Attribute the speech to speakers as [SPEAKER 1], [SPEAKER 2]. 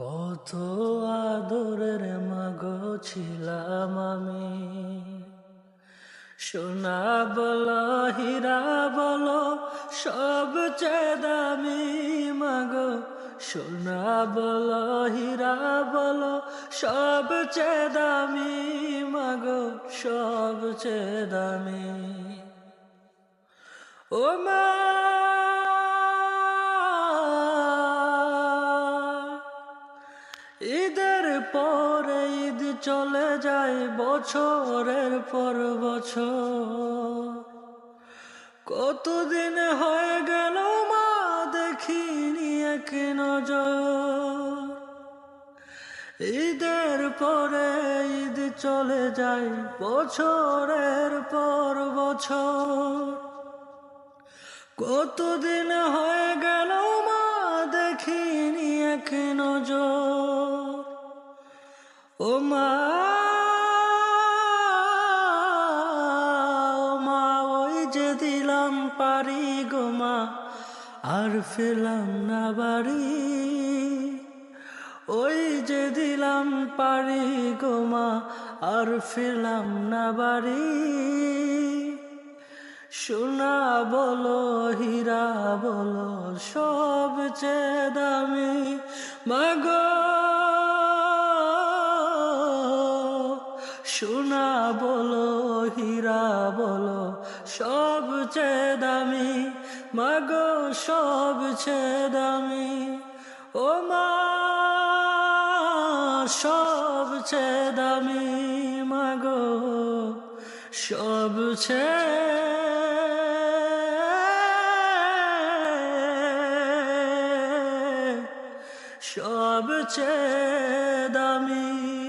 [SPEAKER 1] কত আদরের মাগো ছিলাম আমি। সোনা বলো, হীরা বলো সবচেয়ে দামি মাগো। সোনা বলো, হীরা বলো সবচেয়ে দামি মাগো সবচেয়ে দামি। ও মা ঈদের পরে ঈদ চলে যায়, বছরের পর বছর। কতদিন হয়ে গেল মা, দেখিনি এক নজর। ঈদের পরে ঈদ চলে যায়, বছরের পর বছর। কতদিন হয়ে গেল মা, দেখিনি এক ও মা মা, ওই যে দিলাম পারি গো মা, আর ফেলাম না বাড়ি। ওই যে দিলাম পারি গো মা, আর ফেলাম না বাড়ি। সোনা বলো, হীরা বলো সবচেয়ে দামি। মাগো সোনা বলো, হীরা বলো সবচেয়ে দামি, মাগো সবচেয়ে দামি। ও মা সবচেয়ে দামি, মাগো সবচেয়ে সবচেয়ে দামি।